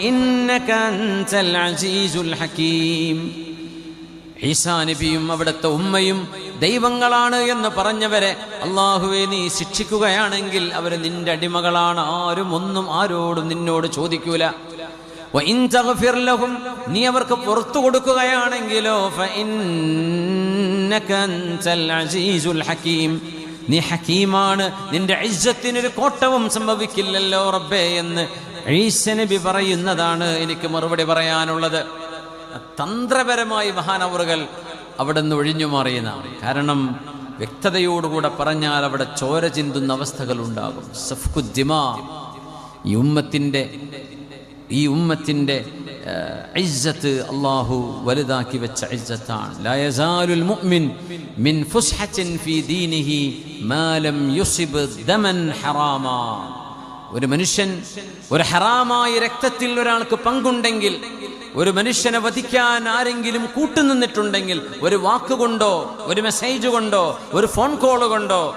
ഇന്നക അൻതൽ അസീസുൽ ഹകീം. ഈസാ നബിയും അവിടുത്തെ ഉമ്മയും ദൈവങ്ങളാണ് എന്ന് പറഞ്ഞവരെ അള്ളാഹുവെ നീ ശിക്ഷിക്കുകയാണെങ്കിൽ അവർ നിന്റെ അടിമകളാണ്. ആരും ഒന്നും ആരോടും നിന്നോട് ചോദിക്കൂല. നീ അവർക്ക് പുറത്തു കൊടുക്കുകയാണെങ്കിലോ ഹക്കീം നീ ഹക്കീമാണ് നിന്റെ ഇജ്ജത്തിനൊരു കോട്ടവും സംഭവിക്കില്ലല്ലോ റബ്ബേ എന്ന് ഈസ നബി പറയുന്നതാണ് എനിക്ക് മറുപടി പറയാനുള്ളത്. തന്ത്രപരമായി മഹാനവറുകൾ അവിടെ നിന്ന് ഒഴിഞ്ഞു മാറിയതാണ്. കാരണം വ്യക്തതയോടുകൂടെ പറഞ്ഞാൽ അവിടെ ചോര ചിന്തുന്ന അവസ്ഥകൾ ഉണ്ടാകും. സഫ്കുദ്ദിമാ ഈ ഉമ്മത്തിന്റെ ഈ ഉമ്മത്തിന്റെ അള്ളാഹു വലുതാക്കി വെച്ച ഇജ്ജത്താണ് ഒരു മനുഷ്യൻ ഒരു ഹറാമായ രക്തത്തിൽ ഒരാൾക്ക് പങ്കുണ്ടെങ്കിൽ ഒരു മനുഷ്യനെ വധിക്കാൻ ആരെങ്കിലും കൂട്ടുനിന്നിട്ടുണ്ടെങ്കിൽ ഒരു വാക്കുകൊണ്ടോ ഒരു മെസ്സേജ് കൊണ്ടോ ഒരു ഫോൺ കോൾ കൊണ്ടോ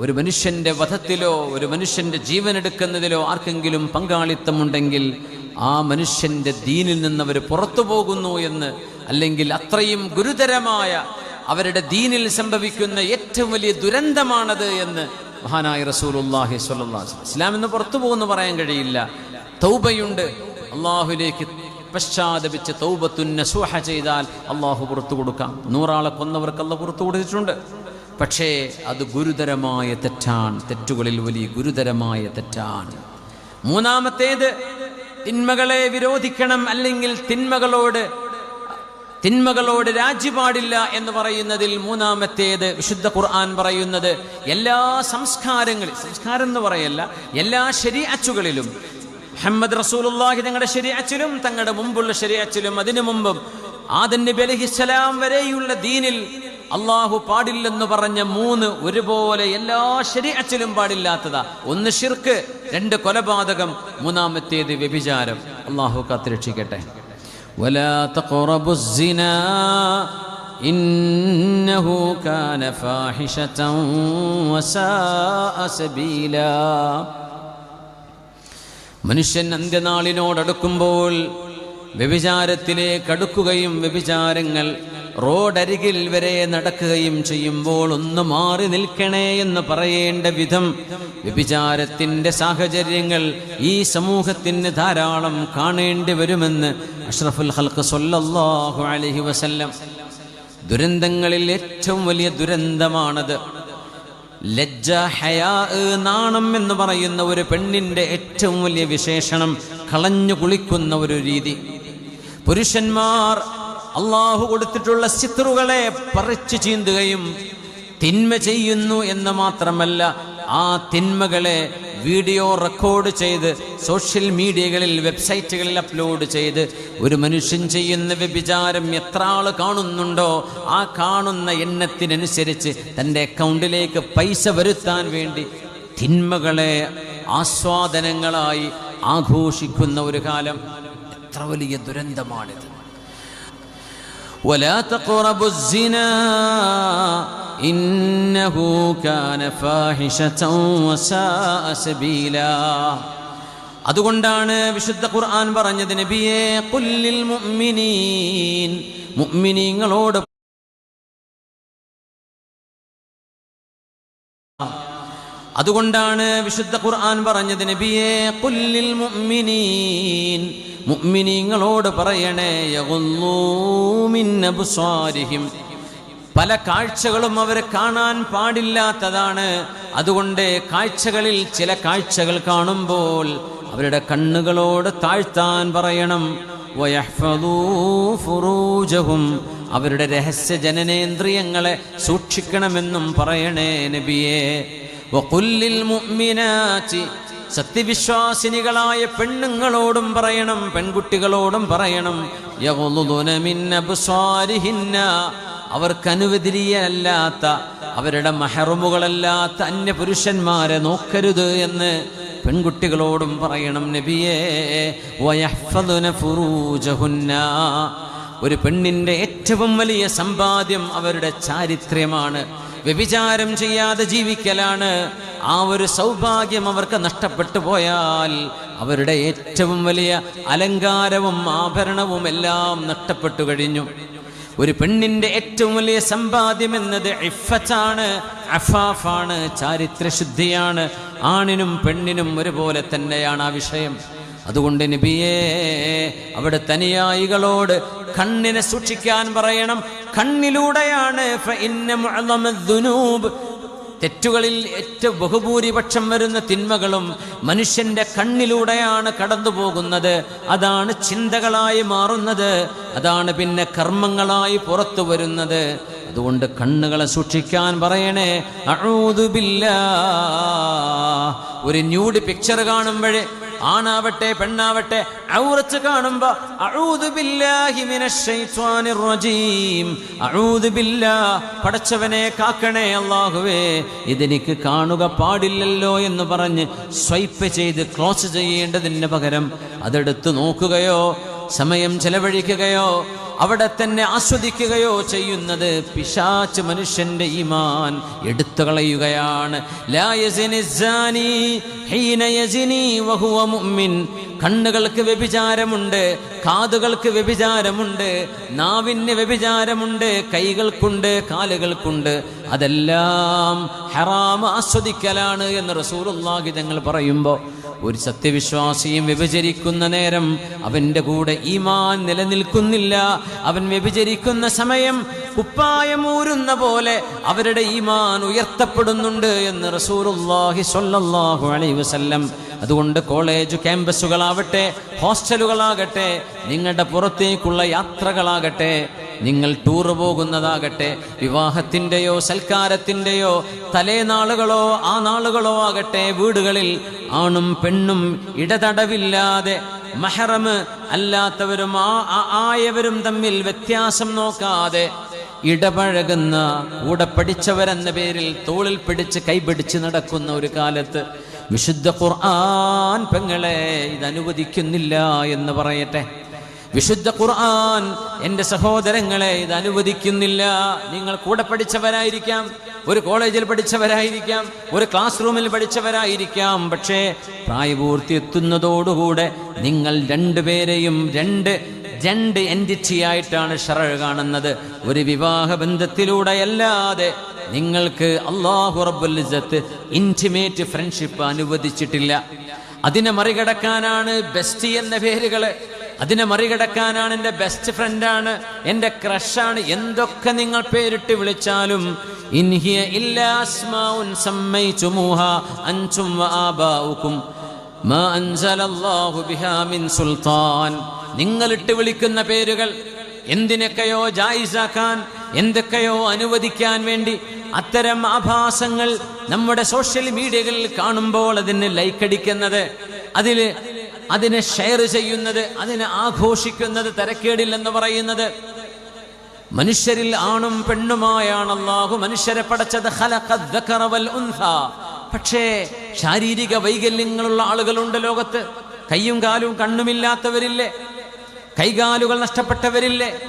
ഒരു മനുഷ്യന്റെ വധത്തിലോ ഒരു മനുഷ്യന്റെ ജീവൻ എടുക്കുന്നതിലോ ആർക്കെങ്കിലും പങ്കാളിത്തമുണ്ടെങ്കിൽ ആ മനുഷ്യന്റെ ദീനിൽ നിന്ന് അവർ പുറത്തു പോകുന്നു എന്ന് അല്ലെങ്കിൽ അത്രയും ഗുരുതരമായ അവരുടെ ദീനിൽ സംഭവിക്കുന്ന ഏറ്റവും വലിയ ദുരന്തമാണത് എന്ന് മഹാനായ റസൂലുല്ലാഹി ഇസ്ലാം എന്ന് പുറത്തു പോകുന്നു പറയാൻ കഴിയില്ല. തൗബയുണ്ട്. അള്ളാഹുലേക്ക് പശ്ചാത്തപിച്ച് തൗബത്തുന്ന നസൂഹ ചെയ്താൽ അള്ളാഹു പുറത്തു കൊടുക്കാം. നൂറാളെ കൊന്നവർക്ക് അല്ല പുറത്തു കൊടുത്തിട്ടുണ്ട്. പക്ഷേ അത് ഗുരുതരമായ തെറ്റാണ്. തെറ്റുകളിൽ വലിയ ഗുരുതരമായ തെറ്റാണ്. മൂന്നാമത്തേത് തിന്മകളെ വിരോധിക്കണം അല്ലെങ്കിൽ തിന്മകളോട് തിന്മകളോട് രാജി പാടില്ല എന്ന് പറയുന്നതിൽ മൂന്നാമത്തേത് വിശുദ്ധ ഖുർആൻ പറയുന്നത്. എല്ലാ സംസ്കാരങ്ങളിൽ സംസ്കാരം എന്ന് പറയല്ല എല്ലാ ശരീഅച്ചുകളിലും മുഹമ്മദ് റസൂലുള്ളാഹി തങ്ങളുടെ ശരീഅച്ചിലും തങ്ങളുടെ മുമ്പുള്ള ശരീഅച്ചിലും അതിനു മുമ്പും ആദൻ നബി വരെയുള്ള ദീനിൽ അള്ളാഹു പാടില്ലെന്ന് പറഞ്ഞ മൂന്ന് ഒരുപോലെ എല്ലാ ശരീരത്തിലും പാടില്ലാത്തതാ. ഒന്ന് ഷിർക്ക് രണ്ട് കൊലപാതകം മൂന്നാമത്തേത് വ്യഭിചാരം. അള്ളാഹു കാത്തിരക്ഷിക്കട്ടെ മനുഷ്യൻ അന്ത്യനാളിനോടടുക്കുമ്പോൾ വ്യഭിചാരത്തിലേക്ക് അടുക്കുകയും വ്യഭിചാരങ്ങൾ റോഡരികിൽ വരെ നടക്കുകയും ചെയ്യുമ്പോൾ ഒന്ന് മാറി നിൽക്കണേ എന്ന് പറയേണ്ട വിധം വ്യഭിചാരത്തിന്റെ സാഹചര്യങ്ങൾ ഈ സമൂഹത്തിന് ധാരാളം കാണേണ്ടി വരുമെന്ന് അഷ്റഫുൽ ഹൽക്ക് സൊല്ലാഹു അലഹി വസല്ലം ദുരന്തങ്ങളിൽ ഏറ്റവും വലിയ ദുരന്തമാണത്. ലജ്ജ ഹയാ നാണം എന്ന് പറയുന്ന ഒരു പെണ്ണിന്റെ ഏറ്റവും വലിയ വിശേഷണം കളഞ്ഞു കുളിക്കുന്ന ഒരു രീതി. പുരുഷന്മാർ അള്ളാഹു കൊടുത്തിട്ടുള്ള ശത്രുക്കളെ പറിച്ചു ചീന്തുകയും തിന്മ ചെയ്യുന്നു എന്ന് മാത്രമല്ല ആ തിന്മകളെ വീഡിയോ റെക്കോർഡ് ചെയ്ത് സോഷ്യൽ മീഡിയകളിൽ വെബ്സൈറ്റുകളിൽ അപ്ലോഡ് ചെയ്ത് ഒരു മനുഷ്യൻ ചെയ്യുന്ന വ്യഭിചാരം എത്ര ആൾ കാണുന്നുണ്ടോ ആ കാണുന്ന എണ്ണത്തിനനുസരിച്ച് തന്റെ അക്കൗണ്ടിലേക്ക് പൈസ വരുത്താൻ വേണ്ടി തിന്മകളെ ആസ്വാദനങ്ങളായി ആഘോഷിക്കുന്ന ഒരു കാലം. എത്ര വലിയ ദുരന്തമാണിത്. ولا تقربوا الزنا إنه كان فاحشة وساء سبيلا അതുകൊണ്ടാണ് വിശുദ്ധ ഖുർആൻ പറഞ്ഞത് നബിയെ കുല്ലിൽ മുഅ്മിനീൻ മുഅ്മിനീങ്ങളോട് അതുകൊണ്ടാണ് വിശുദ്ധ ഖുർആൻ പറഞ്ഞത് നബിയെ കുല്ലിൽ മുഅ്മിനീൻ. മുഅ്മിനീങ്ങളോട് പറയണേ മിൻ അബ്സാരിഹിം. പല കാഴ്ചകളും അവർ കാണാൻ പാടില്ലാത്തതാണ്. അതുകൊണ്ട് കാഴ്ചകളിൽ ചില കാഴ്ചകൾ കാണുമ്പോൾ അവരുടെ കണ്ണുകളോട് താഴ്ത്താൻ പറയണം. ഫുറൂജഹും. അവരുടെ രഹസ്യ ജനനേന്ദ്രിയങ്ങളെ സൂക്ഷിക്കണമെന്നും പറയണേ നബിയെ സത്യവിശ്വാസിനികളായ പെണ്ണുങ്ങളോടും പറയണം പെൺകുട്ടികളോടും പറയണം. യഗ്ളുദുന മിൻ അബ്സാരിഹിന്ന. അവർക്ക് അനുവദനീയമല്ലാത്ത അവരുടെ മഹറുമുകളല്ലാത്ത അന്യ പുരുഷന്മാരെ നോക്കരുത് എന്ന് പെൺകുട്ടികളോടും പറയണം നബിയേ. ഒരു പെണ്ണിന്റെ ഏറ്റവും വലിയ സമ്പാദ്യം അവരുടെ ചാരിത്ര്യമാണ് വ്യഭിചാരം ചെയ്യാതെ ജീവിക്കലാണ്. ആ ഒരു സൗഭാഗ്യം അവർക്ക് നഷ്ടപ്പെട്ടു പോയാൽ അവരുടെ ഏറ്റവും വലിയ അലങ്കാരവും ആഭരണവും എല്ലാം നഷ്ടപ്പെട്ടു കഴിഞ്ഞു. ഒരു പെണ്ണിന്റെ ഏറ്റവും വലിയ സമ്പാദ്യം എന്നത് ഇഫത്താണ് അഫാഫാണ് ചാരിത്രശുദ്ധിയാണ്. ആണിനും പെണ്ണിനും ഒരുപോലെ തന്നെയാണ് ആ വിഷയം. അതുകൊണ്ട് നബിയേ അവിടെ തനിയായികളോട് കണ്ണിനെ സൂക്ഷിക്കാൻ പറയണം. കണ്ണിലൂടെയാണ് തെറ്റുകളിൽ ഏറ്റവും ബഹുഭൂരിപക്ഷം വരുന്ന തിന്മകളും മനുഷ്യന്റെ കണ്ണിലൂടെയാണ് കടന്നു പോകുന്നത്. അതാണ് ചിന്തകളായി മാറുന്നത്. അതാണ് പിന്നെ കർമ്മങ്ങളായി പുറത്തു വരുന്നത്. അതുകൊണ്ട് കണ്ണുകളെ സൂക്ഷിക്കാൻ പറയണേ അഊദു ബില്ലാ ഒരു ന്യൂഡ് പിക്ചർ കാണുമ്പോഴേ ആണാവട്ടെ പെണ്ണാവട്ടെ ഔറച്ച് കാണുമ്പോ പടച്ചവനെ കാക്കണേ അള്ളാഹുവേ ഇതെനിക്ക് കാണുക പാടില്ലല്ലോ എന്ന് പറഞ്ഞ് സ്വൈപ്പ് ചെയ്ത് ക്ലോസ് ചെയ്യേണ്ടതിന് പകരം അതെടുത്ത് നോക്കുകയോ സമയം ചെലവഴിക്കുകയോ അവിടെ തന്നെ ആസ്വദിക്കുകയോ ചെയ്യുന്നത് പിശാച്ച് മനുഷ്യന്റെ ഈമാൻ എടുത്തു കളയുകയാണ്. കണ്ണുകൾക്ക് വ്യഭിചാരമുണ്ട് കാതുകൾക്ക് വ്യഭിചാരമുണ്ട് നാവിന് വ്യഭിചാരമുണ്ട് കൈകൾക്കുണ്ട് കാലുകൾക്കുണ്ട്. അതെല്ലാം ഹറാം ആസ്വദിക്കലാണ് എന്ന് റസൂലുള്ളാഹി തങ്ങൾ പറയുമ്പോൾ ഒരു സത്യവിശ്വാസിയും വ്യഭിചരിക്കുന്ന നേരം അവന്റെ കൂടെ ഈമാൻ നിലനിൽക്കുന്നില്ല. അവൻ വ്യഭിചരിക്കുന്ന സമയം കുപ്പായമൂരുന്ന പോലെ അവരുടെ ഈമാൻ ഉയർത്തപ്പെടുന്നുണ്ട് എന്ന് റസൂറുല്ലാഹി സൊല്ലാഹു അലൈ വസല്ലം. അതുകൊണ്ട് കോളേജ് ക്യാമ്പസുകളാവട്ടെ ഹോസ്റ്റലുകളാകട്ടെ നിങ്ങളുടെ പുറത്തേക്കുള്ള യാത്രകളാകട്ടെ നിങ്ങൾ ടൂർ പോകുന്നതാകട്ടെ വിവാഹത്തിന്റെയോ സൽക്കാരത്തിന്റെയോ തലേനാളുകളോ ആ നാളുകളോ ആകട്ടെ വീടുകളിൽ ആണും പെണ്ണും ഇടതടവില്ലാതെ മഹറമ് അല്ലാത്തവരും ആ ആ- ആയവരും തമ്മിൽ വ്യത്യാസം നോക്കാതെ ഇടപഴകുന്ന കൂടെ പഠിച്ചവരെന്ന പേരിൽ തോളിൽ പിടിച്ച് കൈപിടിച്ച് നടക്കുന്ന ഒരു കാലത്ത് വിശുദ്ധ ഖുർആൻ പെങ്ങളെ ഇത് അനുവദിക്കുന്നില്ല എന്ന് പറയട്ടെ. വിശുദ്ധ ഖുർആൻ എന്റെ സഹോദരങ്ങളെ ഇത് അനുവദിക്കുന്നില്ല. നിങ്ങൾ കൂടെ പഠിച്ചവരായിരിക്കാം. ഒരു കോളേജിൽ പഠിച്ചവരായിരിക്കാം ഒരു ക്ലാസ് റൂമിൽ പഠിച്ചവരായിരിക്കാം. പക്ഷേ പ്രായപൂർത്തി എത്തുന്നതോടുകൂടെ നിങ്ങൾ രണ്ടുപേരെയും രണ്ട് രണ്ട് എന്റിറ്റി ആയിട്ടാണ് ഷറഴ് കാണുന്നത്. ഒരു വിവാഹ ബന്ധത്തിലൂടെയല്ലാതെ നിങ്ങൾക്ക് അള്ളാഹു റബ്ബുൽ ഇസ്സത്ത് ഇന്റിമേറ്റ് ഫ്രണ്ട്ഷിപ്പ് അനുവദിച്ചിട്ടില്ല. അതിനെ മറികടക്കാനാണ് ബെസ്റ്റി എന്ന പേരുകൾ അതിനെ മറികടക്കാനാണ് എന്റെ ബെസ്റ്റ് ഫ്രണ്ടാണ് എന്റെ ക്രഷാണ് എന്തൊക്കെ നിങ്ങൾ പേരിട്ട് വിളിച്ചാലും ഇൻഹിയ ഇല്ലാ അസ്മാഉൻ സമ്മൈതുമൂഹ അൻതും വആബാഉകും മാ അൻസലല്ലാഹു ബിഹാ മിൻ സുൽത്താൻ. നിങ്ങളിട്ട് വിളിക്കുന്ന പേരുകൾ എന്തിനൊക്കെയോ ജായിസാക്കാൻ എന്തൊക്കെയോ അനുവദിക്കാൻ വേണ്ടി അത്തരം ആഭാസങ്ങൾ നമ്മുടെ സോഷ്യൽ മീഡിയകളിൽ കാണുമ്പോൾ അതിന് ലൈക്കടിക്കുന്നത് അതിൽ അതിനെ ഷെയർ ചെയ്യുന്നത് അതിനെ ആഘോഷിക്കുന്നത് തരക്കേടില്ലെന്ന് പറയുന്നത്. മനുഷ്യരിൽ ആണും പെണ്ണുമായാണ് അള്ളാഹു മനുഷ്യരെ പടച്ചത്. പക്ഷേ ശാരീരിക വൈകല്യങ്ങളുള്ള ആളുകളുണ്ട് ലോകത്ത്. കയ്യും കാലും കണ്ണുമില്ലാത്തവരില്ലേ? കൈകാലുകൾ നഷ്ടപ്പെട്ടവരില്ലേ?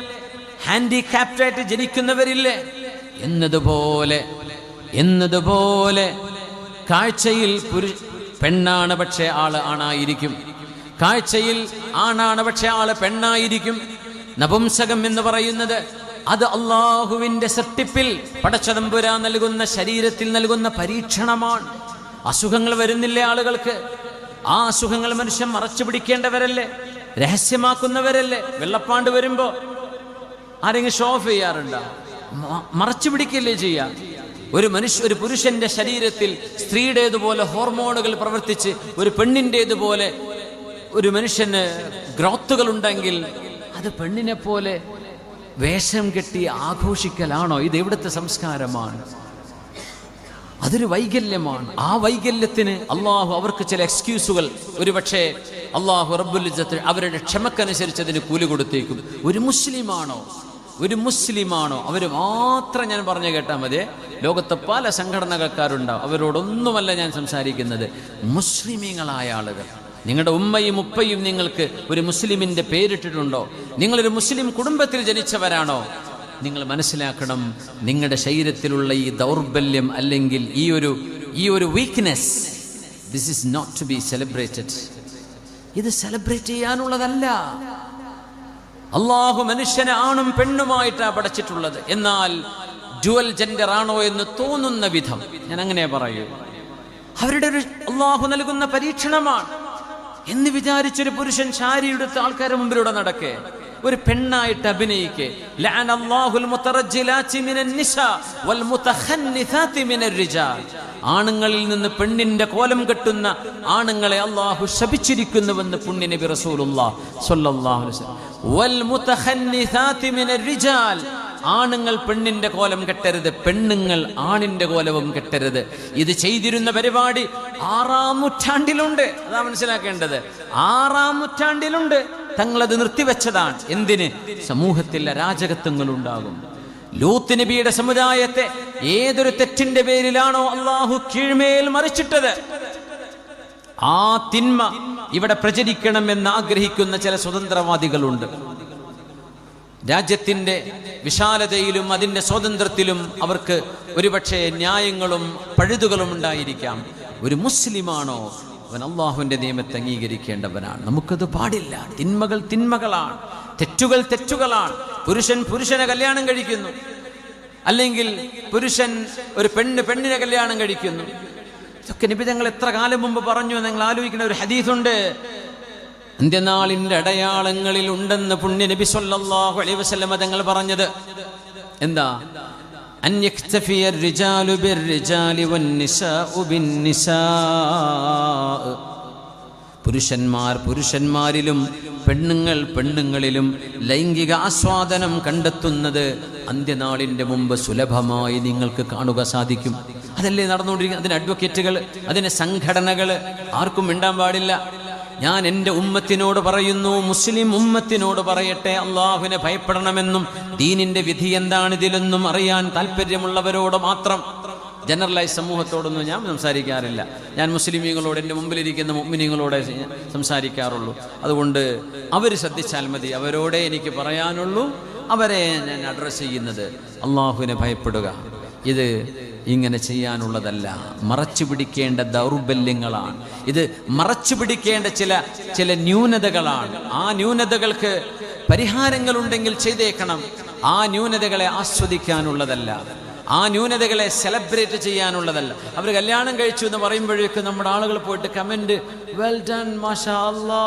ഹാൻഡിക്യാപ്റ്റായിട്ട് ജനിക്കുന്നവരില്ലേ? എന്നതുപോലെ എന്നതുപോലെ. കാഴ്ചയിൽ പുരു പെണ്ണാണ് പക്ഷേ ആൾ ആണായിരിക്കും. കാഴ്ചയിൽ ആണാണ് പക്ഷെ ആൾ പെണ്ണായിരിക്കും. നപുംസകം എന്ന് പറയുന്നത് അത് അള്ളാഹുവിന്റെ സൃഷ്ടിപ്പിൽ പടച്ചതമ്പുര നൽകുന്ന ശരീരത്തിൽ നൽകുന്ന പരീക്ഷണമാണ്. അസുഖങ്ങൾ വരുന്നില്ലേ ആളുകൾക്ക്? ആ അസുഖങ്ങൾ മനുഷ്യൻ മറച്ചു പിടിക്കേണ്ടവരല്ലേ? രഹസ്യമാക്കുന്നവരല്ലേ? വെള്ളപ്പാണ്ട് വരുമ്പോ ആരെങ്കിലും ഷോ ഓഫ് ചെയ്യാറുണ്ടോ? മറച്ചു പിടിക്കില്ലേ ചെയ്യാം? ഒരു മനുഷ്യ ഒരു പുരുഷന്റെ ശരീരത്തിൽ സ്ത്രീയുടേതുപോലെ ഹോർമോണുകൾ പ്രവർത്തിച്ച് ഒരു പെണ്ണിന്റേതുപോലെ ഒരു മനുഷ്യന് ഗ്രോത്തുകൾ ഉണ്ടെങ്കിൽ അത് പെണ്ണിനെ പോലെ വേഷം കെട്ടി ആഘോഷിക്കലാണോ? ഇത് എവിടുത്തെ സംസ്കാരമാണ്? അതൊരു വൈകല്യമാണ്. ആ വൈകല്യത്തിന് അള്ളാഹു അവർക്ക് ചില എക്സ്ക്യൂസുകൾ. ഒരുപക്ഷെ അള്ളാഹു റബ്ബുലിജത്തിൽ അവരുടെ ക്ഷമക്കനുസരിച്ച് അതിന് കൂലി കൊടുത്തേക്കും. ഒരു മുസ്ലിമാണോ? ഒരു മുസ്ലിമാണോ? അവർ മാത്രം ഞാൻ പറഞ്ഞു കേട്ടാൽ മതി. ലോകത്തെ പല സംഘടനകൾക്കാരുണ്ടാവും. അവരോടൊന്നുമല്ല ഞാൻ സംസാരിക്കുന്നത്. മുസ്ലിമീങ്ങളായ ആളുകൾ. നിങ്ങളുടെ ഉമ്മയും ഉപ്പയും നിങ്ങൾക്ക് ഒരു മുസ്ലിമിന്റെ പേരിട്ടിട്ടുണ്ടോ? നിങ്ങളൊരു മുസ്ലിം കുടുംബത്തിൽ ജനിച്ചവരാണോ? നിങ്ങൾ മനസ്സിലാക്കണം നിങ്ങളുടെ ശരീരത്തിലുള്ള ഈ ദൗർബല്യം അല്ലെങ്കിൽ ഈ ഒരു ഈ ഒരു weakness this is not to be celebrated ഇത് സെലിബ്രേറ്റ് ചെയ്യാനുള്ളതല്ല. അള്ളാഹു മനുഷ്യനെ ആണും പെണ്ണുമായിട്ടാണ് പഠിച്ചിട്ടുള്ളത് എന്നാൽ ഡ്യുവൽ ജെൻഡർ ആണോ എന്ന് തോന്നുന്ന വിധം ഞാൻ അങ്ങനെ പറയൂ. അവരുടെ ഒരു അള്ളാഹു നൽകുന്ന പരീക്ഷണമാണ്. എന്ന് വിചാരിച്ചൊരു പുരുഷൻ ശാരി ആൾക്കാരെ മുമ്പിലൂടെ നടക്കേ. ഒരു പെണ്ണായിട്ട് അഭിനയിക്കേ. ആണുങ്ങളിൽ നിന്ന് പെണ്ണിന്റെ കോലം കെട്ടുന്ന ആണുങ്ങളെ അള്ളാഹു ശപിച്ചിരിക്കുന്നുവെന്ന് പുണ്യ നബി ആണുങ്ങൾ പെണ്ണിന്റെ കോലം കെട്ടരുത് പെണ്ണുങ്ങൾ ആണിന്റെ കോലവും കെട്ടരുത്. ഇത് ചെയ്തിരുന്ന പരിപാടി ആറാം നൂറ്റാണ്ടിലുണ്ട്. അതാ മനസ്സിലാക്കേണ്ടത്. ആറാം നൂറ്റാണ്ടിലുണ്ട്. തങ്ങളത് നിർത്തിവെച്ചതാണ്. എന്തിന്? സമൂഹത്തിൽ അരാജകത്വങ്ങൾ ഉണ്ടാകും ലൂത്ത് നബിയുടെ സമുദായത്തെ ഏതൊരു തെറ്റിന്റെ പേരിലാണോ അള്ളാഹു കീഴ്മേൽ മറിച്ചിട്ടത്? ആ തിന്മ ഇവിടെ പ്രചരിക്കണമെന്ന് ആഗ്രഹിക്കുന്ന ചില സ്വതന്ത്രവാദികളുണ്ട്. രാജ്യത്തിന്റെ വിശാലതയിലും അതിന്റെ സ്വാതന്ത്ര്യത്തിലും അവർക്ക് ഒരുപക്ഷെ ന്യായങ്ങളും പഴുതുകളും ഉണ്ടായിരിക്കാം. ഒരു മുസ്ലിമാണോ? അവൻ അള്ളാഹുവിന്റെ നിയമത്തെ അംഗീകരിക്കേണ്ടവനാണ്. നമുക്കത് പാടില്ല. തിന്മകൾ തിന്മകളാണ്. തെറ്റുകൾ തെറ്റുകളാണ്. പുരുഷൻ പുരുഷനെ കല്യാണം കഴിക്കുന്നു. അല്ലെങ്കിൽ പുരുഷൻ ഒരു പെണ്ണ് പെണ്ണിനെ കല്യാണം കഴിക്കുന്നു. ഇതൊക്കെ നബി എത്ര കാലം മുമ്പ് പറഞ്ഞു നിങ്ങൾ ആലോചിക്കുന്ന ഒരു ഹദീസുണ്ട്. അന്ത്യനാളിന്റെ അടയാളങ്ങളിൽ ഉണ്ടെന്ന് പുണ്യ നബി സല്ലല്ലാഹു അലൈഹി വസല്ലം തങ്ങൾ പറഞ്ഞത്. എന്താ? അൻ യക്തഫിയ റിജാലു ബിർറിജാലി വന്നിസാഉ ബിന്നിസാഇ പുരുഷന്മാർ പുരുഷന്മാരിലും പെണ്ണുങ്ങൾ പെണ്ണുങ്ങളിലും ലൈംഗിക ആസ്വാദനം കണ്ടെത്തുന്നത് അന്ത്യനാളിന്റെ മുമ്പ് സുലഭമായി നിങ്ങൾക്ക് കാണുക സാധിക്കും. അതല്ലേ നടന്നുകൊണ്ടിരിക്കുന്നത്? അതിന് അഡ്വക്കേറ്റുകൾ അതിന് സംഘടനകൾ ആർക്കും മിണ്ടാൻ പാടില്ല. ഞാൻ എന്റെ ഉമ്മത്തിനോട് പറയുന്നു മുസ്ലിം ഉമ്മത്തിനോട് പറയട്ടെ അള്ളാഹുവിനെ ഭയപ്പെടണമെന്നും ദീനിന്റെ വിധി എന്താണ് ഇതിലെന്നും അറിയാൻ താല്പര്യമുള്ളവരോട് മാത്രം. ജനറലൈസ് സമൂഹത്തോടൊന്നും ഞാൻ സംസാരിക്കാറില്ല. ഞാൻ മുസ്ലിമീങ്ങളോട് എന്റെ മുമ്പിലിരിക്കുന്ന മുമ്മിനിങ്ങളോട് സംസാരിക്കാറുള്ളൂ. അതുകൊണ്ട് അവർ ശ്രദ്ധിച്ചാൽ മതി അവരോടെ എനിക്ക് പറയാനുള്ളൂ അവരെ ഞാൻ അഡ്രസ്സ് ചെയ്യുന്നത്. അള്ളാഹുവിനെ ഭയപ്പെടുക. ഇത് ഇങ്ങനെ ചെയ്യാനുള്ളതല്ല. മറച്ചു പിടിക്കേണ്ട ദൗർബല്യങ്ങളാണ്. ഇത് മറച്ചു പിടിക്കേണ്ട ചില ചില ന്യൂനതകളാണ്. ആ ന്യൂനതകൾക്ക് പരിഹാരങ്ങളുണ്ടെങ്കിൽ ചെയ്തേക്കണം. ആ ന്യൂനതകളെ ആസ്വദിക്കാനുള്ളതല്ല. ആ ന്യൂനതകളെ സെലിബ്രേറ്റ് ചെയ്യാനുള്ളതല്ല. അവർ കല്യാണം കഴിച്ചു എന്ന് പറയുമ്പോഴേക്കും നമ്മുടെ ആളുകൾ പോയിട്ട് കമന്റ് വെൽ ഡൺ മാഷാ അല്ലാ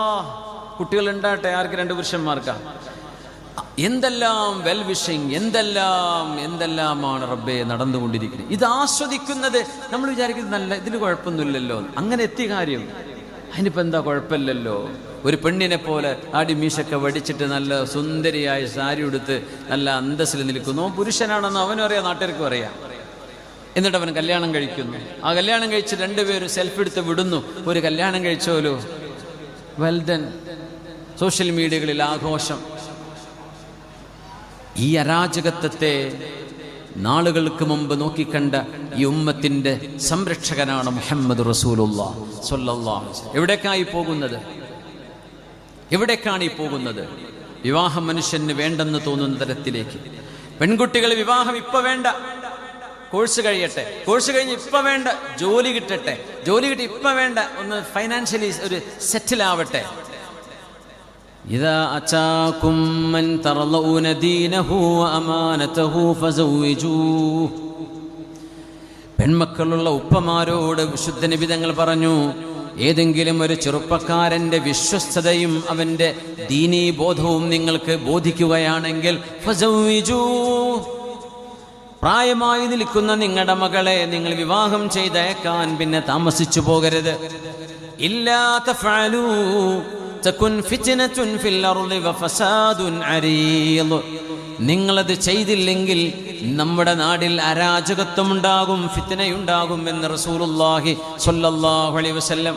കുട്ടികൾ ഉണ്ടാട്ടെ ആർക്ക് രണ്ട് പുരുഷന്മാർക്കാണ് എന്തെല്ലാം വെൽ വിഷിങ് എന്തെല്ലാം എന്തെല്ലാമാണ് റബ്ബെ നടന്നുകൊണ്ടിരിക്കുന്നത്? ഇത് ആസ്വദിക്കുന്നത് നമ്മൾ വിചാരിക്കുന്നത് നല്ല ഇതിന് കുഴപ്പമൊന്നുമില്ലല്ലോ. അങ്ങനെ എത്തിയ കാര്യം. അതിനിപ്പോൾ എന്താ കുഴപ്പമില്ലല്ലോ? ഒരു പെണ്ണിനെ പോലെ ആടി മീശൊക്കെ വടിച്ചിട്ട് നല്ല സുന്ദരിയായ സാരി ഉടുത്ത് നല്ല അന്തസ്സിൽ നിൽക്കുന്നു. പുരുഷനാണെന്ന് അവനും അറിയാം നാട്ടുകാർക്കും അറിയാം. എന്നിട്ട് അവൻ കല്യാണം കഴിക്കുന്നു. ആ കല്യാണം കഴിച്ച് രണ്ടുപേരും സെൽഫി എടുത്ത് വിടുന്നു. ഒരു കല്യാണം കഴിച്ചോലോ? വെൽദൻ സോഷ്യൽ മീഡിയകളിൽ ആഘോഷം. ഈ അരാജകത്വത്തെ നാളുകൾക്ക് മുമ്പ് നോക്കിക്കണ്ട ഈ ഉമ്മത്തിന്റെ സംരക്ഷകനാണ് മുഹമ്മദ് റസൂലുള്ള സൊല്ലാ. എവിടേക്കായി പോകുന്നത്? എവിടേക്കാണ് ഈ പോകുന്നത്? വിവാഹം മനുഷ്യന് വേണ്ടെന്ന് തോന്നുന്ന തരത്തിലേക്ക്. പെൺകുട്ടികൾ വിവാഹം ഇപ്പൊ വേണ്ട. കോഴ്സ് കഴിയട്ടെ. കോഴ്സ് കഴിഞ്ഞ് ഇപ്പൊ വേണ്ട. ജോലി കിട്ടട്ടെ. ജോലി കിട്ടി ഇപ്പൊ വേണ്ട. ഒന്ന് ഫൈനാൻഷ്യലി ഒരു സെറ്റിൽ ആവട്ടെ. إذا أتاكم من ترضون دينه وأمانته فزوجوه പെൺമക്കളുള്ള ഉപ്പമാരോട് വിശുദ്ധ നിബിതങ്ങൾ പറഞ്ഞു ഏതെങ്കിലും ഒരു ചെറുപ്പക്കാരന്റെ വിശ്വസ്തതയും അവന്റെ ദീനീബോധവും നിങ്ങൾക്ക് ബോധിക്കുകയാണെങ്കിൽ ഫസവ്വിജൂ. പ്രായമായി നിൽക്കുന്ന നിങ്ങളുടെ മകളെ നിങ്ങൾ വിവാഹം ചെയ്തയക്കാൻ പിന്നെ താമസിച്ചു പോകരുത് ഇല്ലാത്ത തകുൻ ഫിത്നത്തുൻ ഫിൽ അർളി വഫസാദുൻ അരീദ്. നിങ്ങളത് ചെയ്തില്ലെങ്കിൽ നമ്മുടെ നാടിൽ അരാജകത്വം ഉണ്ടാകും ഫിത്നയുണ്ടാകും എന്ന് റസൂലുള്ളാഹി സ്വല്ലല്ലാഹു അലൈഹി വസല്ലം